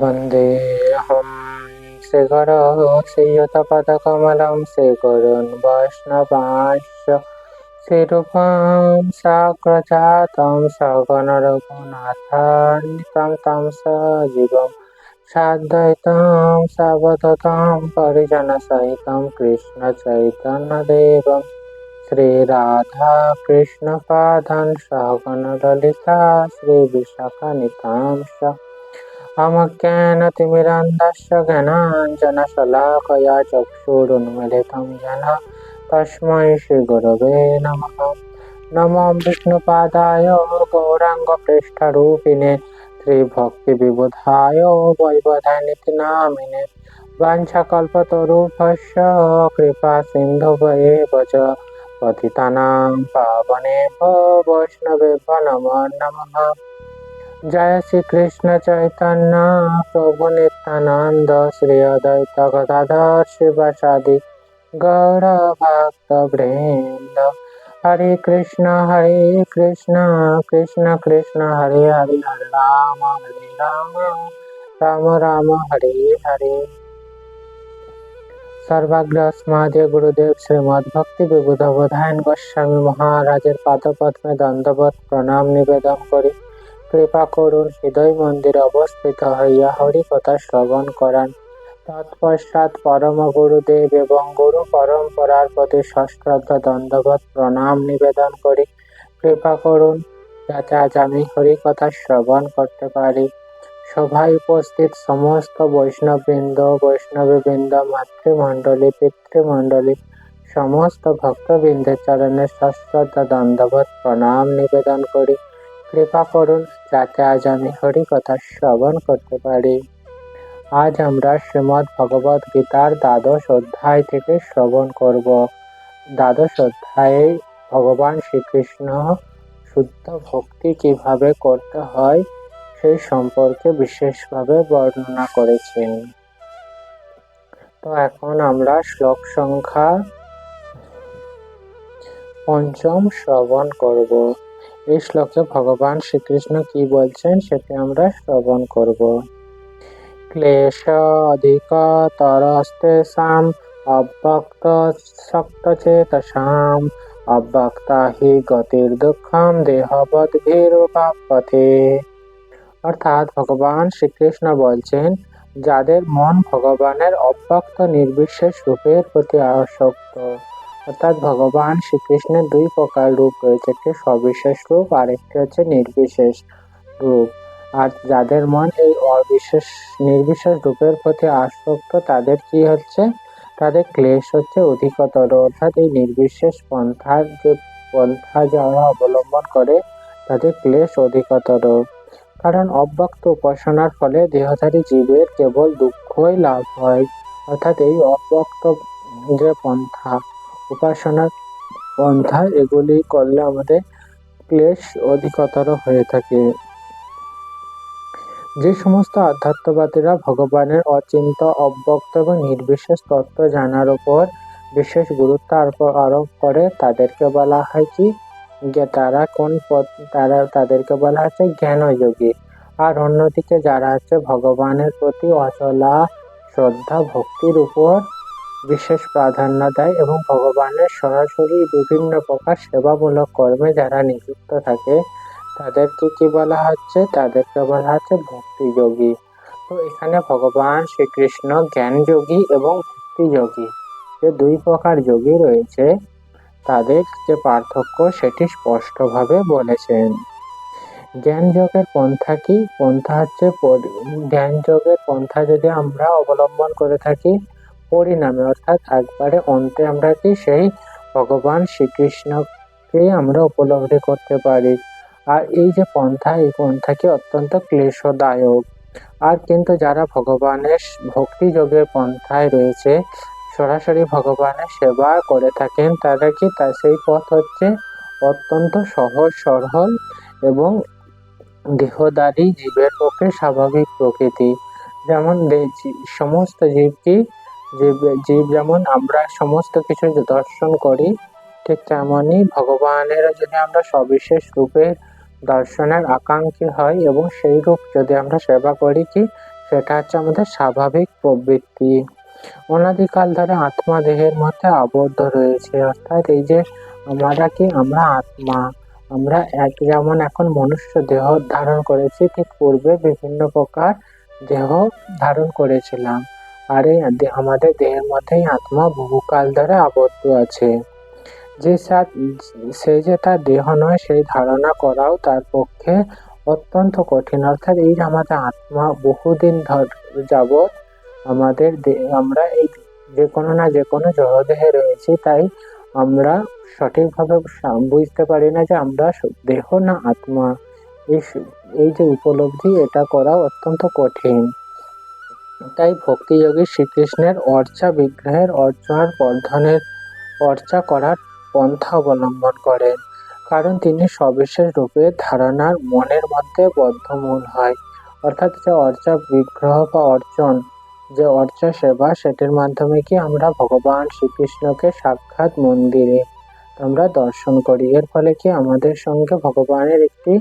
वन्देऽहं श्रीगुरोश्रीयुतपदकमलं श्रीगुरून् वैष्णवांश्च श्रीरूपं साग्रजातं सगणरघुनाथान्वितं तं सजीवं साद्वैतं सावधतं परिजनसहितं कृष्णचैतन्यदेवं श्रीराधाकृष्णपादान् सहगणललिता श्रीविशाखानितांश्च अमज्ञानतिमिरान्धस्य ज्ञानाञ्जनशलाकया चक्षुरुन्मिलितं येन तस्मै श्रीगुरवे नमः नमो विष्णुपादाय गौराङ्गप्रेष्ठरूपिणे श्रीभक्तिविबुधाय वैवधानिति नामिने वाञ्छकल्पतरुभ्यश्च कृपासिन्धुभ्येव च पतितानां पावनेभ्यो वैष्णवेभ्यो नमो नमः जय श्री कृष्ण चैतन्य प्रभु नित्यानंद श्री अद्वैत गदाधर शिवासादि गौर भक्त वृंद हरे कृष्ण हरे कृष्ण कृष्ण कृष्ण हरे हरे हरे राम हरे राम राम राम हरे हरे সর্বাগ্রস্মাদে গুরুদেব শ্রীমদ ভক্তি বিবুধবোধায়ন গোস্বামী মহারাজের পাদপদ্মে দণ্ডবত প্রণাম নিবেদন করি কৃপা করুন, হৃদয় মন্দিরে অবস্থিত হইয়া হরি কথা শ্রবণ করান। তৎপশ্চাৎ পরম গুরুদেব এবং গুরু পরম্পরার প্রতি সশ্রদ্ধ দণ্ডবত প্রণাম নিবেদন করি। কৃপা করুন, যাতে আজ আমি হরি কথা শ্রবণ করতে পারি। সভায় উপস্থিত সমস্ত বৈষ্ণববৃন্দ, বৈষ্ণবীবৃন্দ, মাতৃমণ্ডলী, পিতৃমণ্ডলী, সমস্ত ভক্তবৃন্দের চরণে সশ্রদ্ধ দণ্ডবত প্রণাম নিবেদন করি। কৃপা করুন যাতে আজ আমি হরি কথা শ্রবণ করতে পারি। আজ আমরা শ্রীমদ ভগবত গীতার দ্বাদশ অধ্যায় থেকে শ্রবণ করব। দ্বাদশ অধ্যায়ে ভগবান শ্রীকৃষ্ণ শুদ্ধ ভক্তি কীভাবে করতে হয় সেই সম্পর্কে বিশেষভাবে বর্ণনা করেছেন। তো এখন আমরা শ্লোক সংখ্যা পঞ্চম শ্রবণ করব। এই শ্লোকে ভগবান শ্রীকৃষ্ণ কি বলছেন সেটি আমরা শ্রবণ করব। ক্লেশ অধিকতরস্তেষাম অব্যক্ত শক্তচেতসাম অব্যক্তা হি গতির দুঃখম দেহবদ্ভিরুপাপথে অর্থাৎ ভগবান শ্রীকৃষ্ণ বলছেন, যাদের মন ভগবানের অব্যক্ত নির্বিশেষ রূপের প্রতি আসক্ত অর্থাৎ ভগবান শ্রীকৃষ্ণের দুই প্রকার রূপ রয়েছে, একটি সবিশেষ রূপ আর একটি হচ্ছে নির্বিশেষ রূপ। আর যাদের মন এই অবিশেষ, নির্বিশেষ রূপের প্রতি আসক্ত, তাদের কি হচ্ছে? তাদের ক্লেশ হচ্ছে অধিকতর। অর্থাৎ এই নির্বিশেষ পন্থার যে, পন্থা যারা অবলম্বন করে, তাদের ক্লেশ অধিকতর। কারণ অব্যক্ত উপাসনার ফলে দেহধারী জীবের কেবল দুঃখই লাভ হয়। অর্থাৎ এই অব্যক্ত যে পন্থা উপাসনার পন্থা এগুলি করলে আমাদের ক্লেশ অধিকতর হয়ে থাকে। যে সমস্ত আধ্যাত্মবাদীরা ভগবানের অচিন্ত, অব্যক্ত এবং নির্বিশেষ তত্ত্ব জানার উপর বিশেষ গুরুত্ব আরোপ আরোপ করে, তাদেরকে বলা হয় কি? যে তারা কোন পথ, তারা তাদেরকে বলা হচ্ছে জ্ঞানযোগী। আর অন্যদিকে যারা আছে ভগবানের প্রতি অচলা শ্রদ্ধা, ভক্তির উপর বিশেষ প্রাধান্য দেয় এবং ভগবানের সরাসরি বিভিন্ন প্রকার সেবামূলক কর্মে যারা নিযুক্ত থাকে, তাদেরকে কি বলা হচ্ছে? তাদেরকে বলা হচ্ছে ভক্তিযোগী তো এখানে ভগবান শ্রীকৃষ্ণ জ্ঞান যোগী এবং ভক্তিযোগী যে দুই প্রকার যোগী রয়েছে, তাদের যে পার্থক্য সেটি স্পষ্টভাবে বলেছেন। জ্ঞান যোগের পন্থা কি? পন্থা হচ্ছে জ্ঞান যোগের পন্থা যদি আমরা অবলম্বন করে থাকি পরিণামে। অর্থাৎ একবারে অন্তে আমরা কি সেই ভগবান শ্রীকৃষ্ণকে আমরা উপলব্ধি করতে পারি। আর এই যে পন্থা, এই পন্থা কি অত্যন্ত ক্লেশদায়ক। আর কিন্তু যারা ভগবানের ভক্তি যোগের পন্থায় রয়েছে, সরাসরি ভগবানের সেবা করে থাকেন, তারা কি তা সেই পথ হচ্ছে অত্যন্ত সহজ, সরল এবং দেহদারী জীবের পক্ষে স্বাভাবিক প্রকৃতি। যেমন সমস্ত জীবকে জীব যেমন আমরা সমস্ত কিছু দর্শন করি, ঠিক তেমনই ভগবানেরও যদি আমরা সবিশেষ রূপে দর্শনের আকাঙ্ক্ষী হয় এবং সেই রূপ যদি আমরা সেবা করি কি, সেটা হচ্ছে আমাদের স্বাভাবিক প্রবৃত্তি। অনাদিকাল ধরে আত্মা দেহের মধ্যে আবদ্ধ রয়েছে। অর্থাৎ এই যে আমরা কি, আমরা আত্মা, আমরা এক যেমন এখন মনুষ্য দেহ ধারণ করেছি, ঠিক পূর্বে বিভিন্ন প্রকার দেহ ধারণ করেছিলাম। আর এই আমাদের দেহের মধ্যেই আত্মা বহুকাল ধরে আবদ্ধ আছে। যে সে যে তার দেহ নয়, সেই ধারণা করাও তার পক্ষে অত্যন্ত কঠিন। অর্থাৎ এই যে আমাদের আত্মা বহুদিন ধর, যাবৎ আমাদের আমরা এই যে কোনো না যে কোনো জড়দেহে রয়েছি, তাই আমরা সঠিকভাবে বুঝতে পারি না যে আমরা দেহ না আত্মা। এই এই যে উপলব্ধি, এটা করা অত্যন্ত কঠিন। তাই ভক্তিযোগী শ্রীকৃষ্ণের অর্চা, বিগ্রহের অর্চনার বর্ধনের অর্চা করার পন্থা অবলম্বন করেন। কারণ তিনি সবিশেষ রূপে ধারণার মনের মধ্যে বদ্ধমূল হয়। অর্থাৎ যে অর্চা, বিগ্রহ বা অর্চন, যে অর্চা সেবা, সেটির মাধ্যমে কি আমরা ভগবান শ্রীকৃষ্ণকে সাক্ষাৎ মন্দিরে আমরা দর্শন করি? এর ফলে কি আমাদের সঙ্গে ভগবানের একটি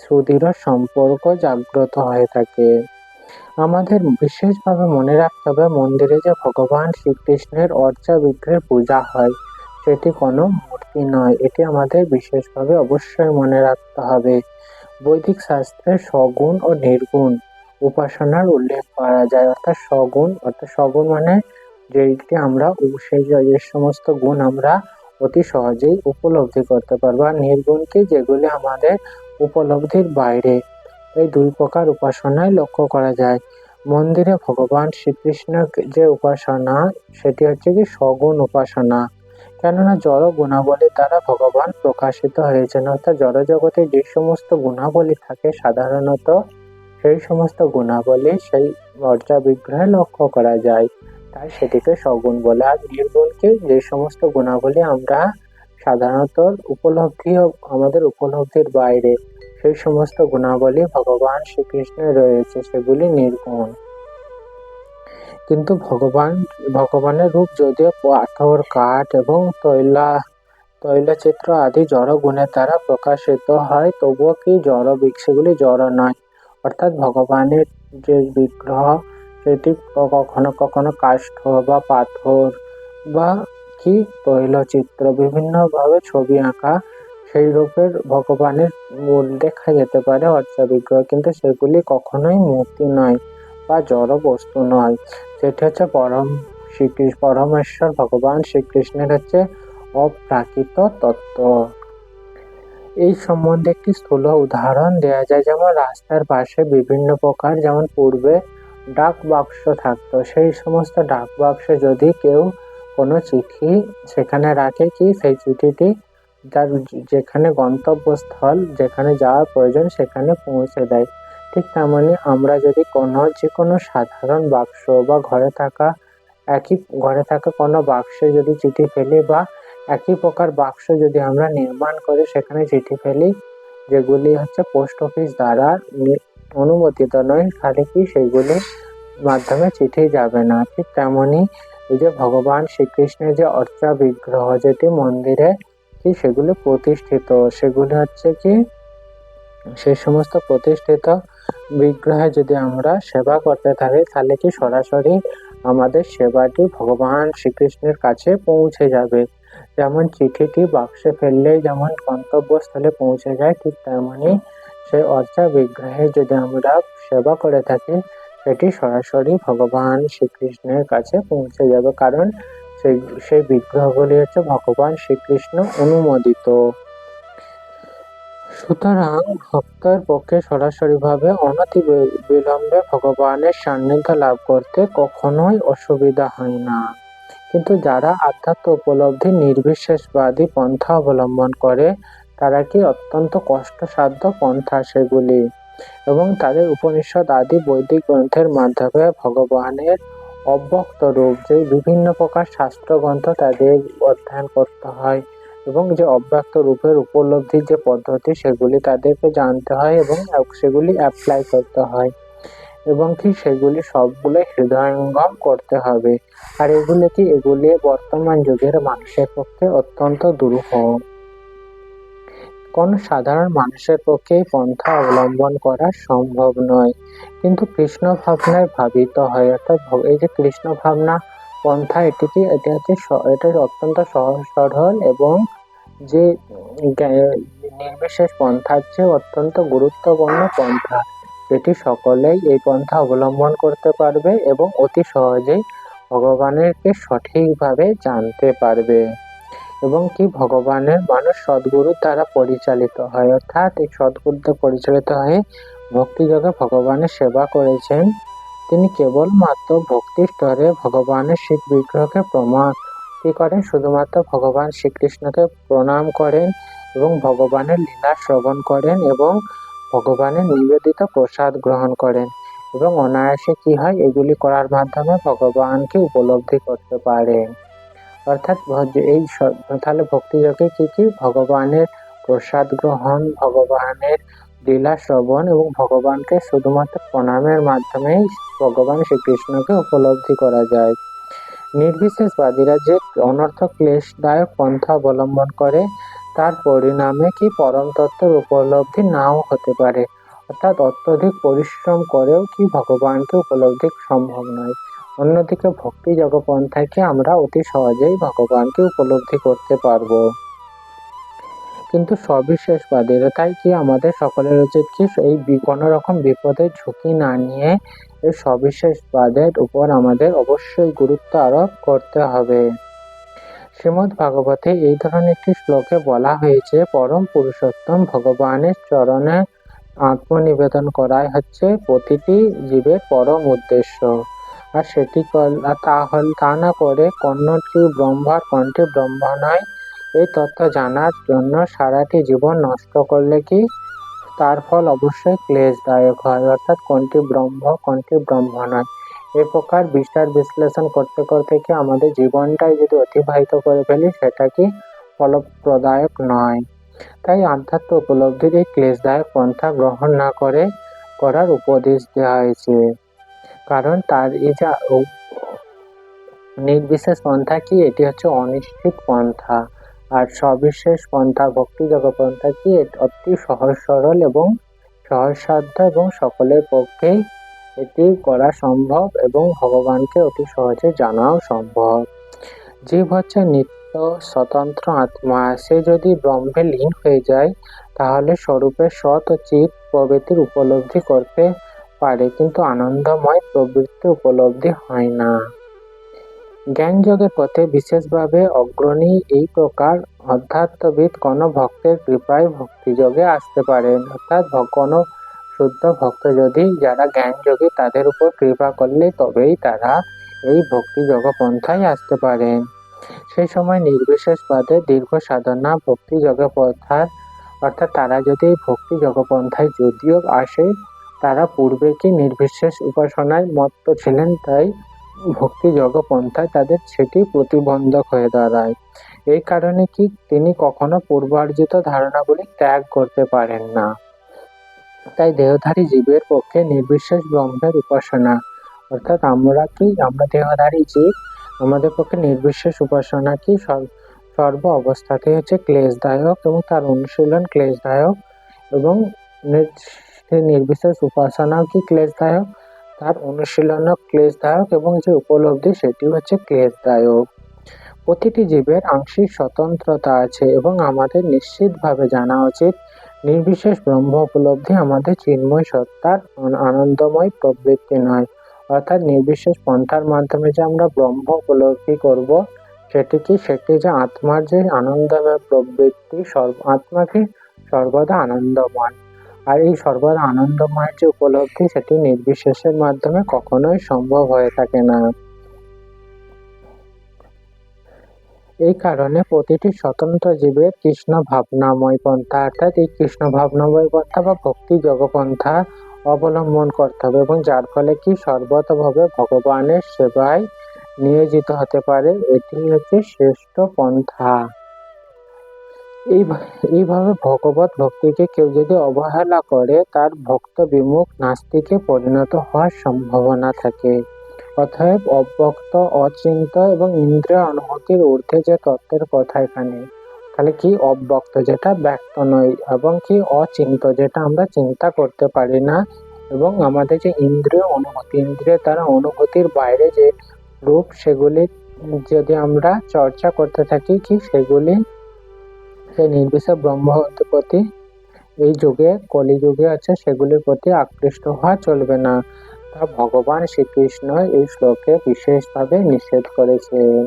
সুদৃঢ় সম্পর্ক জাগ্রত হয়ে থাকে? আমাদের বিশেষভাবে মনে রাখতে হবে, মন্দিরে যে ভগবান শ্রীকৃষ্ণের অর্চা বিগ্রহের পূজা হয়, সেটি কোনো মূর্তি নয়। এটি আমাদের বিশেষভাবে অবশ্যই মনে রাখতে হবে। বৈদিক শাস্ত্রে সগুণ ও নির্গুণ উপাসনার উল্লেখ করা যায়। অর্থাৎ সগুণ অর্থাৎ সগুণ মানে যেটি আমরা সেই যে সমস্ত গুণ আমরা অতি সহজেই উপলব্ধি করতে পারব। আর নির্গুণকে যেগুলি আমাদের উপলব্ধির বাইরে এই দুই প্রকার উপাসনায় লক্ষ্য করা যায়। মন্দিরে ভগবান শ্রীকৃষ্ণ যে উপাসনা, সেটি হচ্ছে কি সগুণ উপাসনা। কেননা জড় গুণাবলী দ্বারা ভগবান প্রকাশিত হয়েছেন, অর্থাৎ জড় জগতে যে সমস্ত গুণাবলী থাকে, সাধারণত সেই সমস্ত গুণাবলী সেই মর্যা বিগ্রহে লক্ষ্য করা যায়। তাই সেটিকে সগুণ বলে। আর নির্গুণকে যে সমস্ত গুণাবলী আমরা সাধারণত উপলব্ধি, আমাদের উপলব্ধির বাইরে। সেই সমস্ত গুণাবলী ভগবান শ্রীকৃষ্ণের রয়েছে, সেগুলি নির্গুণ। কিন্তু ভগবান, ভগবানের রূপ যদিও পাথর, কাঠ এবং তৈলা, তৈলচিত্র আদি জড় গুণের দ্বারা প্রকাশিত হয়, তবুও কি জড় সেগুলি জড় নয়। অর্থাৎ ভগবানের যে বিগ্রহ, সেটি কখনো কখনো কাষ্ঠ বা পাথর বা কি তৈলচিত্র, বিভিন্নভাবে ছবি আঁকা সেই রূপের ভগবানের মূল দেখা যেতে পারে অর্চা বিগ্রহ, কিন্তু সেগুলি কখনোই মূর্তি নয় বা জড় বস্তু নয়। সেটি হচ্ছে পরম শ্রীকৃষ্ণ, পরমেশ্বর ভগবান শ্রীকৃষ্ণের হচ্ছে অপ্রাকৃত তত্ত্ব। এই সম্বন্ধে একটি স্থূল উদাহরণ দেওয়া যায়, যেমন রাস্তার পাশে বিভিন্ন প্রকার, যেমন পূর্বে ডাক বাক্স থাকতো, সেই সমস্ত ডাক বাক্সে যদি কেউ কোনো চিঠি সেখানে রাখে কি, সেই চিঠিটি যার যেখানে গন্তব্যস্থল, যেখানে যাওয়ার প্রয়োজন সেখানে পৌঁছে দেয়। ঠিক তেমনি আমরা যদি কোনো যে কোনো সাধারণ বাক্স বা ঘরে থাকা একই, ঘরে থাকা কোনো বাক্সে যদি চিঠি ফেলি বা একই প্রকার বাক্স যদি আমরা নির্মাণ করে, সেখানে চিঠি ফেলি, যেগুলি হচ্ছে পোস্ট অফিস দ্বারা অনুমোদিত নয়, খালি কি সেইগুলির মাধ্যমে চিঠি যাবে না। ঠিক তেমনই এই যে ভগবান শ্রীকৃষ্ণের যে অর্চা বিগ্রহ, যেটি মন্দিরে কি সেগুলি প্রতিষ্ঠিত? সেগুলি হচ্ছে কি সেই সমস্ত প্রতিষ্ঠিত বিগ্রহে যদি আমরা সেবা করতে থাকি, তাহলে কি সরাসরি আমাদের সেবাটি ভগবান শ্রীকৃষ্ণের কাছে পৌঁছে যাবে? যেমন চিঠিটি বাক্সে ফেললেই যেমন গন্তব্যস্থলে পৌঁছে যায়, ঠিক তেমনই সেই অর্চা বিগ্রহে যদি আমরা সেবা করে থাকি, সেটি সরাসরি ভগবান শ্রীকৃষ্ণের কাছে পৌঁছে যাবে। কারণ সেই সেই বিগ্রহগুলি হচ্ছে ভগবান শ্রীকৃষ্ণ অনুমোদিত। সুতরাং ভক্তের পক্ষে সরাসরিভাবে অনতি বিলম্বে ভগবানের সান্নিধ্য লাভ করতে কখনোই অসুবিধা হয় না। কিন্তু যারা আধ্যাত্ম উপলব্ধি নির্বিশেষবাদী পন্থা অবলম্বন করে, তারা কি অত্যন্ত কষ্টসাধ্য পন্থা সেগুলি? এবং তাদের উপনিষদ আদি বৈদিক গ্রন্থের মাধ্যমে ভগবানের অব্যক্ত রূপ যে বিভিন্ন প্রকার শাস্ত্রগ্রন্থ তাদের অধ্যয়ন করতে হয় এবং যে অব্যক্ত রূপের উপলব্ধির যে পদ্ধতি সেগুলি তাদেরকে জানতে হয় এবং সেগুলি অ্যাপ্লাই করতে হয় এবং কি সেগুলি সবগুলো হৃদয়ঙ্গম করতে হবে। আর এগুলি কি এগুলি বর্তমান যুগের মানুষের পক্ষে অত্যন্ত দুরূহ। কোনো সাধারণ মানুষের পক্ষে পন্থা অবলম্বন করা সম্ভব নয়। কিন্তু কৃষ্ণ ভাবনায় ভাবিত হয়, অর্থাৎ এই যে কৃষ্ণ ভাবনা, পন্থা, এটিকে, এটি হচ্ছে এটা অত্যন্ত সহজ সরল এবং যে নির্বিশেষ পন্থা হচ্ছে অত্যন্ত গুরুত্বপূর্ণ পন্থা এটি সকলেই এই পন্থা অবলম্বন করতে পারবে এবং অতি সহজেই ভগবানেরকে সঠিকভাবে জানতে পারবে। এবং কি ভগবানের মানুষ সদ্গুরুর দ্বারা পরিচালিত হয়। অর্থাৎ এই সদ্গুরুতে পরিচালিত হয়ে ভক্তিযোগে ভগবানের সেবা করেছেন। তিনি কেবলমাত্র ভক্তি স্তরে ভগবানের শিব বিগ্রহকে প্রমাণ করেন, শুধুমাত্র ভগবান শ্রীকৃষ্ণকে প্রণাম করেন এবং ভগবানের লীলা শ্রবণ করেন এবং ভগবানের নিবেদিত প্রসাদ গ্রহণ করেন এবং অনায়াসে কি হয়, এগুলি করার মাধ্যমে ভগবানকে উপলব্ধি করতে পারেন। অর্থাৎ এই তাহলে ভক্তিযোগে কি কি? ভগবানের প্রসাদ গ্রহণ, ভগবানের লীলা শ্রবণ এবং ভগবানকে শুধুমাত্র প্রণামের মাধ্যমেই ভগবান শ্রীকৃষ্ণকে উপলব্ধি করা যায়। নির্বিশেষবাদীরা যে অনর্থ ক্লেশদায়ক পন্থা অবলম্বন করে, তার পরিণামে কি পরম তত্ত্বের উপলব্ধি নাও হতে পারে? অর্থাৎ অত্যধিক পরিশ্রম করেও কি ভগবানকে উপলব্ধি সম্ভব নয়? অন্যদিকে ভক্তি জগপন্থাকে আমরা অতি সহজেই ভগবানকে উপলব্ধি করতে পারব। কিন্তু সবিশেষবাদীরা তাই কি আমাদের সকলের উচিত কি এই কোনো রকম বিপদের ঝুঁকি না নিয়ে এই সবিশেষবাদের উপর আমাদের অবশ্যই গুরুত্ব আরোপ করতে হবে। শ্রীমদ্ ভাগবতে এই ধরনের একটি শ্লোকে বলা হয়েছে, পরম পুরুষোত্তম ভগবানের চরণে আত্মনিবেদন করাই হচ্ছে প্রতিটি জীবের পরম উদ্দেশ্য। আর সেটি তা না করে কন্নটি ব্রহ্মার কণ্ঠে ব্রহ্ম নয়। এই তথ্য জানার জন্য সারাটি জীবন নষ্ট করলে কি? তার ফল অবশ্যই ক্লেশদায়ক হয়, অর্থাৎ কোনটি ব্রহ্ম কোনটি ব্রহ্ম নয়। এ প্রকার বিচার বিশ্লেষণ করতে করতে কি আমাদের জীবনটাই যদি অতিবাহিত করে ফেলি, সেটা কি ফলপ্রদায়ক নয়? তাই আধ্যাত্ম উপলব্ধির এই ক্লেশদায়ক পন্থা গ্রহণ না করে করার উপদেশ দেওয়া হয়েছে। কারণ তার এই যে নির্বিশেষ পন্থা কি? এটি হচ্ছে অনিশ্চিত পন্থা। আর সবিশেষ পন্থা ভক্তিযোগ পন্থা কি? অতি সহজ, সরল এবং সহজসাধ্য এবং সকলের পক্ষেই এটি করা সম্ভব এবং ভগবানকে অতি সহজে জানাও সম্ভব। জীব হচ্ছে নিত্য স্বতন্ত্র আত্মা। সে যদি ব্রহ্মে লীন হয়ে যায়, তাহলে স্বরূপের সৎ ও চিত প্রবৃত্তির উপলব্ধি করতে পারে, কিন্তু আনন্দময় প্রবৃত্তি উপলব্ধি হয় না। জ্ঞানযোগের পথে বিশেষভাবে অগ্রণী এই প্রকার অধ্যাত্মবিদ কোনো ভক্তের কৃপায় ভক্তিযোগে আসতে পারেন। অর্থাৎ কোনো শুদ্ধ ভক্ত যদি, যারা জ্ঞানযোগী, তাদের উপর কৃপা করলে তবেই তারা এই ভক্তিযোগ পন্থায় আসতে পারেন। সেই সময় নির্বিশেষ বাদে দীর্ঘ সাধনা ভক্তি পন্থার অর্থাৎ তারা যদি এই ভক্তি জগপন্থায় যদিও আসে তারা পূর্বে কি নির্বিশেষ উপাসনায় মত্ত ছিলেন? তাই ভক্তি জগপন্থায় তাদের সেটি প্রতিবন্ধক হয়ে দাঁড়ায়। এই কারণে কি তিনি কখনো পূর্বার্জিত ধারণাগুলি ত্যাগ করতে পারেন না? তাই দেহধারী জীবের পক্ষে নির্বিশেষ ব্রহ্মের উপাসনা। অর্থাৎ আমরা কি, আমরা দেহধারী জীব, আমাদের পক্ষে নির্বিশেষ উপাসনা কি সর্ব অবস্থাতে হচ্ছে ক্লেশদায়ক এবং তার অনুশীলন ক্লেশদায়ক এবং নির্বিশেষ উপাসনাও কি ক্লেশদায়ক, তার অনুশীলনও ক্লেশদায়ক এবং যে উপলব্ধি সেটি হচ্ছে ক্লেশদায়ক। প্রতিটি জীবের আংশিক স্বতন্ত্রতা আছে এবং আমাদের নিশ্চিতভাবে জানা উচিত, নির্বিশেষ ব্রহ্ম উপলব্ধি আমাদের চিন্ময় সত্তার আনন্দময় প্রবৃত্তি নয়। অর্থাৎ নির্বিশেষ পন্থার মাধ্যমে যে আমরা ব্রহ্ম উপলব্ধি করব, সেটি কি? সেটি যে আত্মার যে আনন্দময় প্রবৃত্তি, সর্ব আত্মাকে সর্বদা আনন্দময়। আর এই সর্বদা আনন্দময় যে উপলব্ধি সেটি নির্বিশেষের মাধ্যমে কখনোই সম্ভব হয়ে থাকে না। এই কারণে প্রতিটি স্বতন্ত্র জীবের কৃষ্ণ ভাবনাময় পন্থা, অর্থাৎ এই কৃষ্ণ ভাবনাময় পন্থা বা ভক্তি জগপন্থা অবলম্বন করতে হবে এবং যার ফলে কি সর্বতভাবে ভগবানের সেবায় নিয়োজিত হতে পারে, এটি হচ্ছে শ্রেষ্ঠ পন্থা। এইভাবে ভগবত ভক্তিকে কেউ যদি অবহেলা করে, তার ভক্ত বিমুখ নাস্তিকে পরিণত হওয়ার সম্ভাবনা থাকে। অতএব অব্যক্ত, অচিন্ত এবং ইন্দ্রিয় অনুভূতির ঊর্ধ্বে যে তত্ত্বের কথা এখানে, তাহলে কি অব্যক্ত যেটা ব্যক্ত নয় এবং কি অচিন্ত যেটা আমরা চিন্তা করতে পারি না? এবং আমাদের যে ইন্দ্রিয় অনুভূতি, ইন্দ্রিয় তারা অনুভূতির বাইরে যে রূপ, সেগুলি যদি আমরা চর্চা করতে থাকি, কি সেগুলি সেই নির্বিশেষ ব্রহ্মত্বের প্রতি এই যুগে, কলিযুগে আছে, সেগুলির প্রতি আকৃষ্ট হওয়া চলবে না। তা ভগবান শ্রীকৃষ্ণ এই শ্লোকে বিশেষভাবে নিষেধ করেছেন।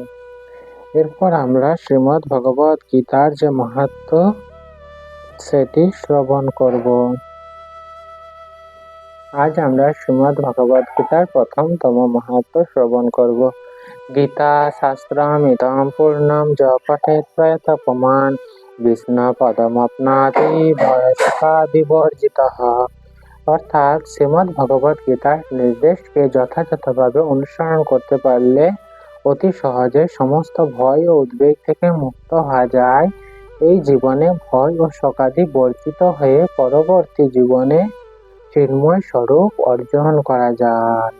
এরপর আমরা শ্রীমৎ ভগবত গীতার যে মাহাত্ম, সেটি শ্রবণ করব। আজ আমরা শ্রীমৎ ভগবত গীতার প্রথমতম মাহাত্ম শ্রবণ করব। গীতা শাস্ত্রম ইদম পূর্ণম য পঠেত প্রয়তপমান অর্থাৎ শ্রীমৎ ভগবত গীতার নির্দেশকে যথাযথভাবে অনুসরণ করতে পারলে অতি সহজে সমস্ত ভয় ও উদ্বেগ থেকে মুক্ত হওয়া যায়। এই জীবনে ভয় ও শোকাদি বর্জিত হয়ে পরবর্তী জীবনে চিন্ময় স্বরূপ অর্জন করা যায়।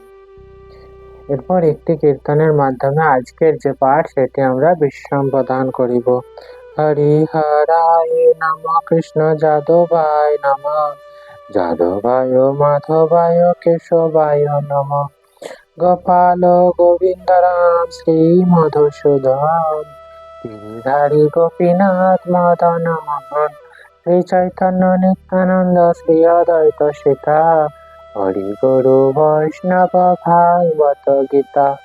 এরপর একটি কীর্তনের মাধ্যমে আজকের যে পাঠ, সেটি আমরা বিশ্রাম প্রদান করিব। হরিহরায় নম কৃষ্ণ যাদবায় নম। যাদবায়, মাধবায়, কেশবায় নম। গোপাল গোবিন্দরাম শ্রী মধুসূদন। গিরিধারী গোপীনাথ মদন মোহন। শ্রী চৈতন্য নিত্যানন্দ, শ্রী অদ্বৈত সীতা। হরি গুরু বৈষ্ণব ভাগবত গীতা।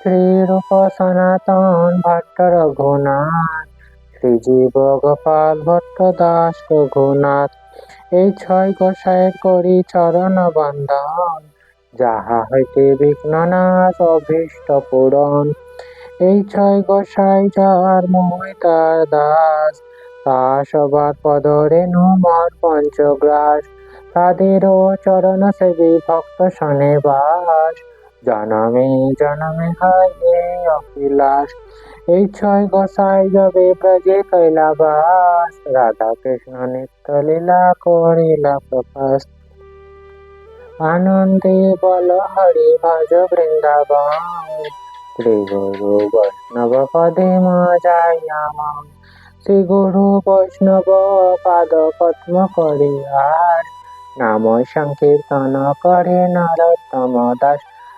শ্রীরূপ সনাতন ভট্ট রঘুনাথ। শ্রীজীব গোপাল ভট্ট দাস রঘুনাথ এই ছয় গোসাইয়ের করি চরণ বন্ধন। যাহা হইতে বিঘ্ননাশ অভীষ্ট পূরণ। এই ছয় গোসাই যার মই তার দাস, তা সবার পদরেণু মর পঞ্চগ্রাস। তাদেরও চরণ সেবী ভক্ত শনে বাস জনমে জনমে হয় অখিলাস এই ছয় গোসাই যাবে ব্রজে কৈলাবাস রাধা কৃষ্ণ নিত্য লীলা করিলা প্রকাশ। আনন্দে বল হরি ভজ বৃন্দাবন। শ্রী গুরু বৈষ্ণব পদে মা যাই আমার শ্রী গুরু বৈষ্ণব পাদ পদ্ম করে নাম সংকীর্তন করে নরোত্তম দাস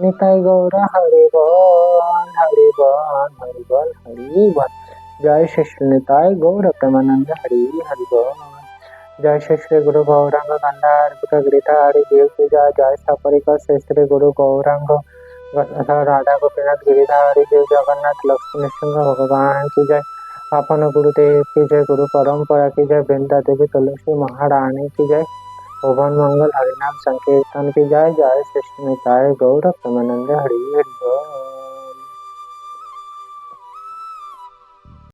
নিতাই গৌর হরি বল হরি বল হরি বল হরি বল জয় শ্রী নিতাই গৌর প্রেমানন্দ হরি হরি বল জয় শ্রী গুরু গৌরাঙ্গ গন্ধার গিরিধারী দেব পূজা জয় সপরিকর শ্রী গুরু গৌরাঙ্গ রাধা গোপীনাথ गिरिधारी देव जगन्नाथ लक्ष्मी नृसिंह भगवान की जय अपन गुरुदेव की जय गुरु परंपरा की जय वृंदा देवी तुलसी महारानी की जय शोभन मंगल हरिनाम संकीर्तन की जय जय कृष्ण में गौरव तमानंद हरि हरि